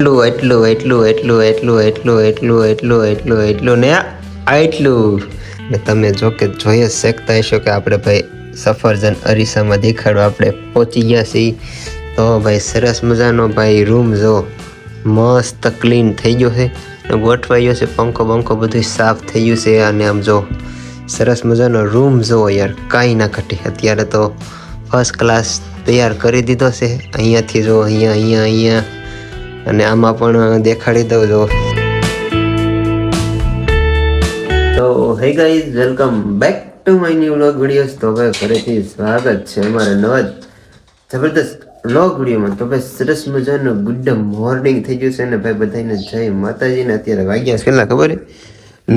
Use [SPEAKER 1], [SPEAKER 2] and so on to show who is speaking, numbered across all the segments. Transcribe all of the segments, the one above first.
[SPEAKER 1] એટલું એટલું એટલું એટલું એટલું એટલું એટલું એટલું એટલું એટલું ને આટલું. ને તમે જો કે જોઈ જ શકતા હશો કે આપણે ભાઈ સફરજન અરીસામાં દેખાડો આપણે પહોંચી ગયા છીએ. તો ભાઈ સરસ મજાનો ભાઈ રૂમ જો મસ્ત ક્લીન થઈ ગયો છે. ગોઠવાઈ ગયો છે, પંખો બંખો બધું સાફ થઈ ગયું છે અને આમ જો સરસ મજાનો રૂમ જો યાર કાંઈ ના ઘટે. અત્યારે તો ફર્સ્ટ ક્લાસ તૈયાર કરી દીધો છે. અહીંયાથી જો અહીંયા અહીંયા અહીંયા. અને આમાં પણ દેખાડી દઉં, જો. તો hey guys welcome back to my new vlog videos તો ભાઈ ફરીથી સ્વાગત છે અમારા નવા જબરદસ્ત વ્લોગ વિડીયોમાં તો ભાઈ, સરસ મજાનું ગુડ મોર્નિંગ થઈ ગયું છે ને ભાઈ, બધાને જય માતાજીને અત્યારે વાગ્યા છે. કેટલા ખબર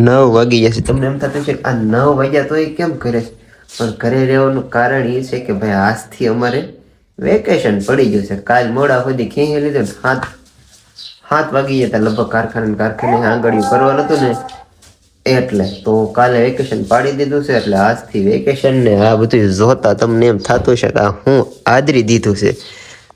[SPEAKER 1] નવ વાગી છે. તમને એમ થતું છે આ નવ વાગ્યા તો એ કેમ કરે છે? પણ ઘરે રહેવાનું કારણ એ છે કે ભાઈ, આજથી અમારે વેકેશન પડી ગયું છે. કાલ મોડા સુધી ખેંચી લીધું હાથ હાથ વાગી ગયા લગભગ કારખાને કારખાને આંગળીઓ કરવાનું હતું ને, એટલે તો કાલે વેકેશન પાડી દીધું છે, એટલે આજથી વેકેશન ને આ બધું જોતા તમને એમ થતું છે કે હું આદરી દીધું છે.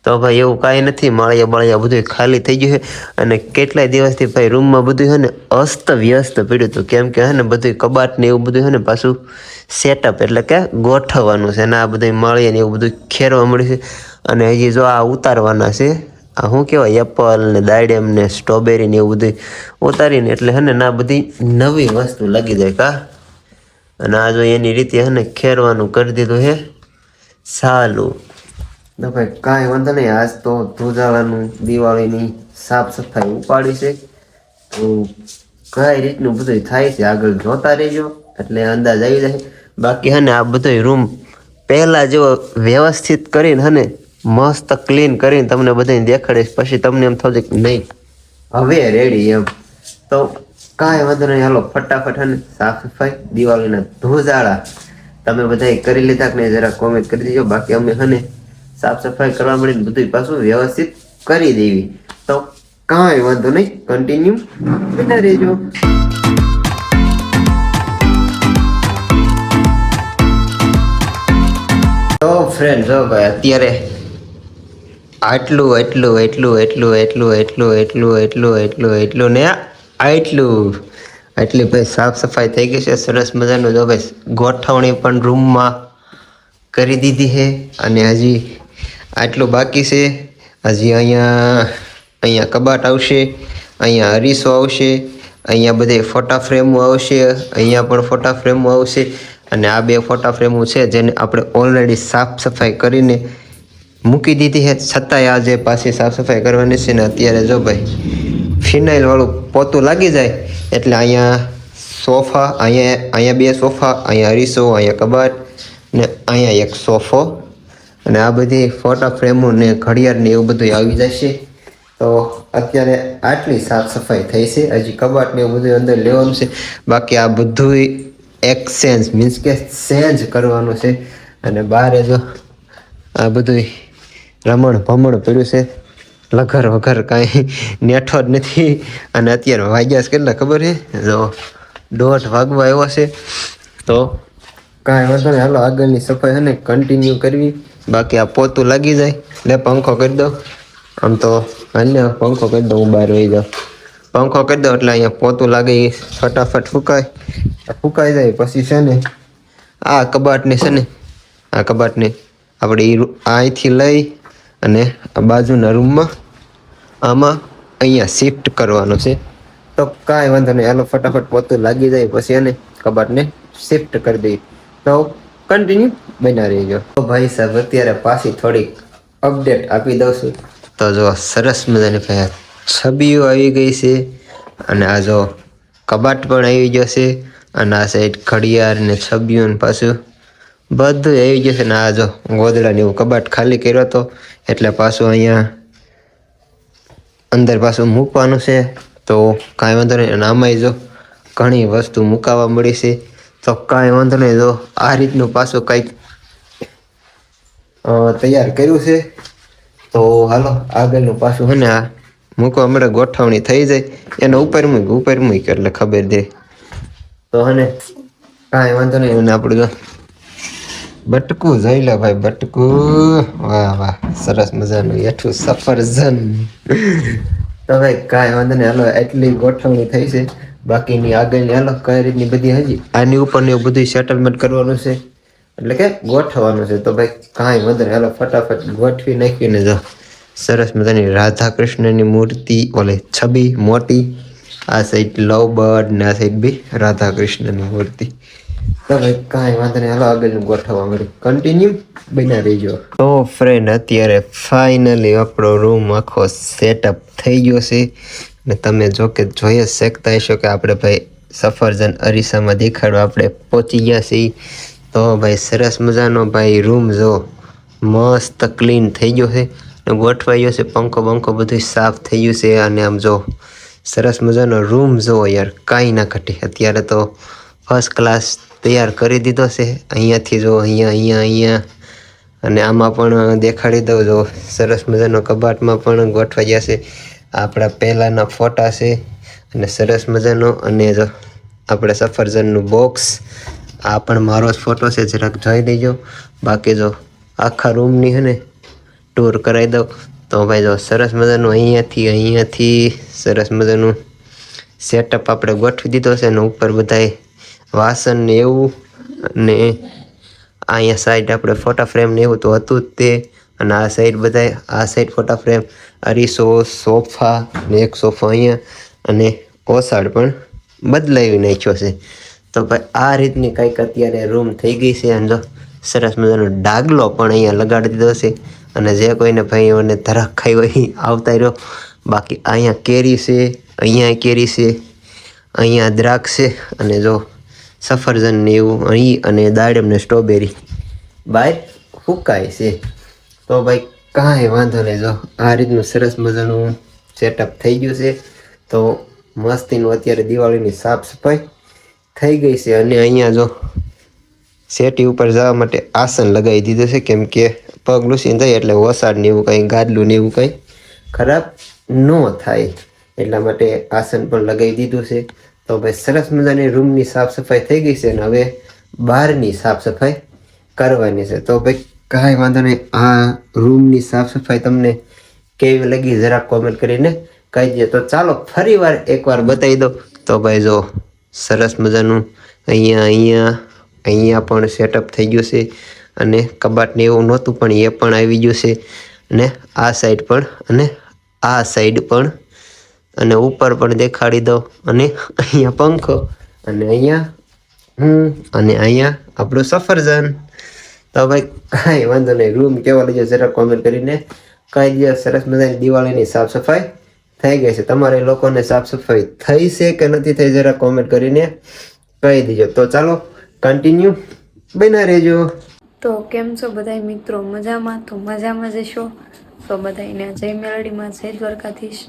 [SPEAKER 1] તો ભાઈ એવું કાંઈ નથી, માળિયા બાળિયા બધું ખાલી થઈ ગયું છે અને કેટલાય દિવસથી ભાઈ રૂમમાં બધું છે ને અસ્ત વ્યસ્ત પડ્યું હતું. કેમ કે હે ને બધું કબાટ ને એવું બધું છે ને પાછું સેટઅપ એટલે કે ગોઠવવાનું છે અને આ બધું માળિયા ને એવું બધું ખેરવા મળ્યું છે. અને હજી જો આ ઉતારવાના છે આ શું કહેવાય, એપલ ને દાડેમ ને સ્ટ્રોબેરી ને એવું બધું ઉતારીને એટલે હે ને ના બધી નવી વસ્તુ લાગી જાય કા. અને આ જો એની રીતે હે ને ખેરવાનું કરી દીધું હે. સારું તો ભાઈ, કાંઈ વાંધો નહીં. આજ તો ધ્રુજાવાનું દિવાળીની સાફ સફાઈ ઉપાડી છે. તો કઈ રીતનું બધું થાય છે. આગળ જોતા રહેજો. એટલે અંદાજ આવી જાય. બાકી હે ને આ બધો રૂમ પહેલાં જેવો વ્યવસ્થિત કરીને હે ને મસ્ત ક્લીન કરીને તમને બધાને દેખાડીશ. પછી તમને એમ થશે કે નહીં, હવે રેડી એમ. તો કાંઈ વાંધો નહીં, હાલો, ફટાફટ અને સાફ સફાઈ, દિવાળીના ધોજાળા તમે બધા કરી લીધા કે નહીં, જરા કોમેન્ટ કરી દેજો. બાકી અમે હને સાફ સફાઈ કરવા મળીને બધું પાછું વ્યવસ્થિત કરી દેવી. તો કાંઈ વાંધો નહીં કન્ટિન્યુ બના રહેજો. તો ફ્રેન્ડ જો ભાઈ, અત્યારે આટલું એટલું એટલું એટલું એટલું એટલું એટલું એટલું એટલું એટલું ને આટલું. એટલી ભાઈ સાફ સફાઈ થઈ ગઈ છે, સરસ મજાનું. જો ભાઈ ગોઠવણી પણ રૂમમાં કરી દીધી છે અને હજી આટલું બાકી છે. હજી અહીંયા અહીંયા કબાટ આવશે, અહીંયા અરીસો આવશે, અહીંયા બધે ફોટા ફ્રેમો આવશે, અહીંયા પણ ફોટા ફ્રેમો આવશે. અને આ બે ફોટા ફ્રેમો છે જેને આપણે ઓલરેડી સાફ સફાઈ કરીને મૂકી દીધી છે. છતાંય આજે પાછી સાફ સફાઈ કરવાની છે ને, અત્યારે જો ભાઈ ફિનાઇલવાળું પોતું લાગી જાય, એટલે અહીંયા સોફા, અહીંયા અહીંયા બે સોફા, અહીંયા અરીસો, અહીંયા કબાટ ને અહીંયા એક સોફો. અને આ બધી ફોટા ફ્રેમો ને ઘડિયાળ ને એવું બધું આવી જશે તો અત્યારે આટલી સાફ સફાઈ થઈ છે. હજી કબાટ ને એવું બધું અંદર લેવાનું છે. બાકી આ બધું એક્સચેન્જ મીન્સ કે ચેન્જ કરવાનું છે. અને બહાર જો આ બધું રમણ ભમણ પડ્યું છે. લઘર વઘર કાંઈ નેઠો જ નથી. અને અત્યારે વાગ્યા છે કેટલા ખબર છે? જો દોઢ વાગવા આવ્યો છે. તો કાંઈ વાંધો નહીં, હાલો આગળની સફાઈ અને કન્ટિન્યુ કરવી. બાકી આ પોતું લાગી જાય. લે પંખો કરી દો આમ તો અન્ય પંખો કરી દઉં, હું બહાર વહી જાઉં. પંખો કરી દો એટલે અહીંયા પોતું લાગે ફટાફટ ફૂંકાય. ફૂંકાઈ જાય પછી છે ને, આ કબાટને છે ને, આ કબાટને આપણે અહીંથી લઈ અને આ બાજુના રૂમમાં આમાં અહીંયા શિફ્ટ કરવાનો છે. તો કાંઈ વાંધો નહીં, હાલો ફટાફટ પોતું લાગી જાય, પછી એને કબાટને શિફ્ટ કરી દઈએ. તો કન્ટિન્યુ બના રહેજો. તો ભાઈ સાહેબ, અત્યારે પાછી થોડીક અપડેટ આપી દઉં છું. તો જો સરસ મજાની ભાઈ છબીઓ આવી ગઈ છે અને આ જો કબાટ પણ આવી જશે અને આ સાઈડ ઘડિયાળ ને છબીઓ પાછું બધું આવી જશે ને આ જો ગોદડાને એવું કબાટ ખાલી કર્યો હતો એટલે પાછું અહીંયા અંદર પાછું મૂકવાનું છે. તો કાંઈ વાંધો નહીં. અને આમાંય જો ઘણી વસ્તુ મુકાવા મળી છે. તો કાંઈ વાંધો નહીં. જો આ રીતનું પાછું કંઈક તૈયાર કર્યું છે. તો હાલો, આગળનું પાછું છે ને આ મૂકવા મળે, ગોઠવણી થઈ જાય. એને ઉપર મૂક ઉપર મૂક એટલે ખબર દે. તો હને કાંઈ વાંધો નહીં. અને આપણું જો બટકું જોઈ લો ભાઈ, બટકું. વાહ વાહ, સરસ મજાનું. એઠું સફરજન. તો ભાઈ, કાંઈ વાંધો નહીં. હાલો, એટલી ગોઠવણી થઈ છે. બાકીની આગળની, હાલો, કઈ રીતની બધી હજી? આની ઉપર ને એવું બધું સેટલમેન્ટ કરવાનું છે. એટલે કે ગોઠવવાનું છે. તો ભાઈ, કાંઈ વાંધો નહીં. હાલો, ફટાફટ ગોઠવી નાખીને જો. સરસ મજાની રાધા કૃષ્ણની મૂર્તિ, ઓલે છબી મોટી. આ સાઈડ લવ બર્ડ ને આ સાઈડ બી રાધા કૃષ્ણની મૂર્તિ. તો કાંઈ વાંધો નહીં. હાલો ગોઠવવા મળી કન્ટિન્યુ બન્યા રહેજો. તો ફ્રેન્ડ અત્યારે ફાઇનલી આપણો રૂમ આખો સેટઅપ થઈ ગયો છે. ને તમે જો કે જોઈ જ હશો કે આપણે ભાઈ સફરજન અરીસામાં દેખાડવા આપણે પહોંચી ગયા છીએ. તો ભાઈ સરસ મજાનો ભાઈ રૂમ જો મસ્ત ક્લીન થઈ ગયો છે. ને ગોઠવાઈ ગયો છે, પંખો બંખો બધું સાફ થઈ ગયું છે. અને આમ જો સરસ મજાનો રૂમ જો યાર કાંઈ ના ઘટે. અત્યારે તો ફર્સ્ટ ક્લાસ તૈયાર કરી દીધો છે. અહીંયાથી જો અહીંયા અહીંયા અહીંયા. અને આમાં પણ દેખાડી દઉં, જો સરસ મજાનો કબાટમાં પણ ગોઠવાઈ છે. આપણા પહેલાંના ફોટા છે અને સરસ મજાનો અને જો આપણે સફરજનનું બોક્સ. આ પણ મારો જ ફોટો છે, જરાક જોઈ લેજો. બાકી જો આખા રૂમની હે ને, ટૂર કરાવી દઉં. તો ભાઈ જો સરસ મજાનું અહીંયાથી અહીંયાથી સરસ મજાનું સેટઅપ આપણે ગોઠવી દીધો છે અને ઉપર બધાય વાસણ ને એવું અને અહીંયા સાઈડ આપણે ફોટા ફ્રેમ ને એવું તો હતું જ તે. અને આ સાઈડ બધાય, આ સાઈડ ફોટા ફ્રેમ અરીસો, સોફા ને એક સોફા અહીંયા અને ઓસાડ પણ બદલાવી નાખ્યો છે. તો ભાઈ, આ રીતની કંઈક અત્યારે રૂમ થઈ ગઈ છે. અને જો સરસ મજાનો ડાગલો પણ અહીંયા લગાડી દીધો છે. અને જે કોઈને ભાઈઓને ધરાક ખાઈ હોય આવતા રહ્યો બાકી અહીંયા કેરી છે, અહીંયા કેરી છે, અહીંયા દ્રાક્ષ છે. અને જો સફરજન ને એવું અહીં અને દાડમ ને સ્ટ્રોબેરી બહાર ફૂંકાય છે. તો ભાઈ કાંઈ વાંધો નહીં. જો, આ રીતનું સરસ મજાનું સેટઅપ થઈ ગયું છે. તો મસ્તીનું અત્યારે દિવાળીની સાફ સફાઈ થઈ ગઈ છે. અને અહીંયા જો, સેટી ઉપર જવા માટે આસન લગાવી દીધું છે. કેમ કે પગ લૂસીને જાય એટલે વસાડ ને એવું કંઈ, ગાદલું ને એવું કંઈ ખરાબ ન થાય. એટલા માટે આસન પણ લગાવી દીધું છે. તો ભાઈ સરસ મજાની રૂમની સાફ સફાઈ થઈ ગઈ છે અને હવે બહારની સાફ સફાઈ કરવાની છે. તો ભાઈ કાંઈ વાંધો નહીં, આ રૂમની સાફ સફાઈ તમને કેવી લાગી જરાક કોમેન્ટ કરીને કહી દે તો ચાલો ફરી વાર એકવાર બતાવી દો તો ભાઈ જો સરસ મજાનું અહીંયા અહીંયા અહીંયા પણ સેટઅપ થઈ ગયું છે અને કબાટને એવું નહોતું પણ એ પણ આવી ગયું છે અને આ સાઈડ પણ અને આ સાઈડ પણ અને ઉપર પણ દેખાડી દો અને અહીંયા પંખો, અને અહીંયા હું, અને અહીંયા આપણું સફરજન. તો ભાઈ, કાંઈ વાંધો નહીં. રૂમ કેવો લેજો જરા કોમેન્ટ કરીને. કહી દે સરસ મજાની દિવાળીની સાફ સફાઈ થઈ ગઈ છે. તમારે લોકોને સાફ સફાઈ થઈ છે કે નથી થઈ જરા કોમેન્ટ કરીને કહી દેજો. તો ચાલો કન્ટિન્યુ બના રહેજો.
[SPEAKER 2] તો કેમ છો બધા મિત્રો? મજામાં? તો મજામાં જશો તો બધાને જય મેલડીમાં, જય દ્વારકાધીશ.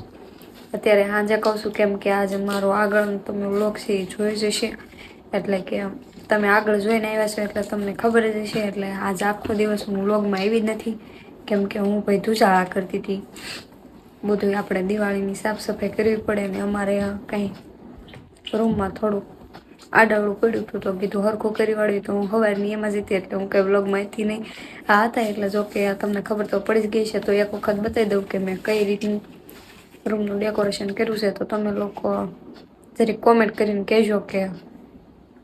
[SPEAKER 2] અત્યારે સાંજે કહું છું કેમ કે આજે મારો આગળ તમે વ્લોગ છે એ જોઈ જશે. એટલે કે તમે આગળ જોઈને આવ્યા છો એટલે તમને ખબર જ હશે. એટલે આજ આખો દિવસ હું વ્લોગમાં આવી જ નથી. કેમ કે હું ભાઈ ધુજાળા કરતી હતી. બધું આપણે દિવાળીની સાફ સફાઈ કરવી પડે ને અમારે કંઈ રૂમમાં થોડુંક આડાવડું પડ્યું હતું તો કીધું હરખું કરી વાળ્યું તો હું સવારની એમાં જતી એટલે હું કંઈ વ્લોગમાં હતી નહીં. આ હતા એટલે જો કે તમને ખબર તો પડી જ ગઈ છે તો એક વખત બતાવી દઉં કે મેં કઈ રીતનું રૂમનું ડેકોરેશન કર્યું છે, તો તમે લોકો જરીક કોમેન્ટ કરીને કહેજો કે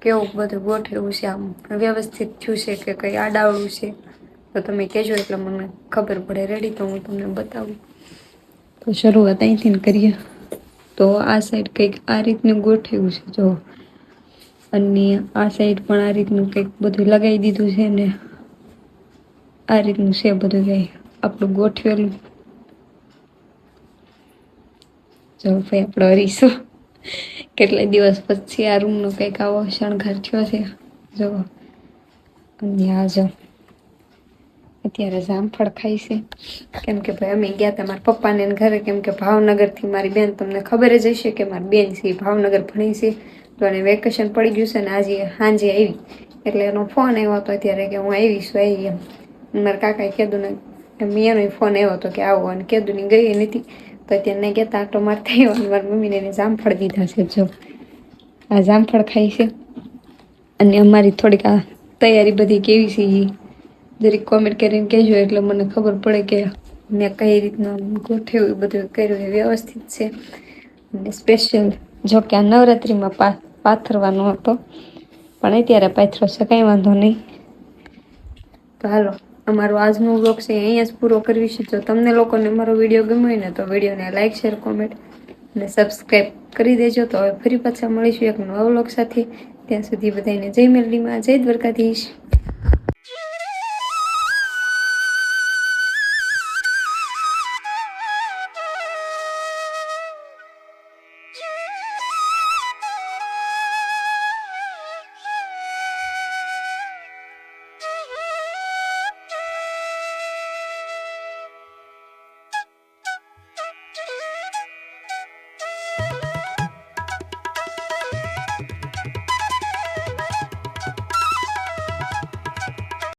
[SPEAKER 2] કેવું બધું ગોઠવ્યું છે, આમ વ્યવસ્થિત થયું છે કે કંઈ આડાવડું છે? તો તમે કહેજો, એટલે મને ખબર પડે. રેડી તો હું તમને બતાવું. તો શરૂઆત અહીંથી કરીએ. તો આ સાઈડ કંઈક આ રીતનું ગોઠવ્યું છે, જો. અને આ સાઈડ પણ આ રીતનું કંઈક બધું લગાવી દીધું છે ને, આ રીતનું છે બધું કંઈ. આપણું ગોઠવેલું. જો ભાઈ આપણો અરીસો કેટલા દિવસ પછી આ રૂમનો કંઈક આવો શણગાર થયો છે. જો, અને આ જો, અત્યારે જામફળ ખાય છે. કેમ કે ભાઈ અમે ગયા હતા મારા પપ્પાને ઘરે, કેમ કે ભાવનગરથી મારી બેન, તમને ખબર જ હશે કે મારી બેન છે ભાવનગર ભણી છે. તો એને વેકેશન પડી ગયું છે ને આજે સાંજે આવી. એટલે એનો ફોન આવ્યો હતો અત્યારે કે હું આવી છું, આવી એમ. મારા કાકાએ કીધું ને, મેં એનો ફોન આવ્યો હતો કે આવો, અને કીધું ને ગઈ નથી. તો અત્યારે કહેતા આટો મારતા આવ્યો મારી મમ્મીને એને જામફળ દીધા છે, જો. આ જામફળ ખાઈ છે. અને અમારી થોડીક આ તૈયારી બધી કેવી છે એ જરીક કોમેન્ટ કરીને કહેજો, એટલે મને ખબર પડે કે મેં કઈ રીતનું ગોઠવ્યું બધું કર્યું એ વ્યવસ્થિત છે. અને સ્પેશિયલ જો કે આ નવરાત્રિમાં પા, પાથરવાનો હતો. પણ અત્યારે પાથરો છે, કાંઈ વાંધો નહીં. તો હાલો. અમારો આજનો વ્લોગ છે અહીંયા જ પૂરો કરવી છે. જો તમને લોકોને મારો વીડિયો ગમ્યો હોય ને તો વિડીયોને લાઇક શેર કોમેન્ટ અને સબસ્ક્રાઈબ કરી દેજો. તો હવે ફરી પાછા મળીશું એક નવા વ્લોગ સાથે. ત્યાં સુધી બધાને જય મેલડીમાં, જય દ્વારકાધીશ.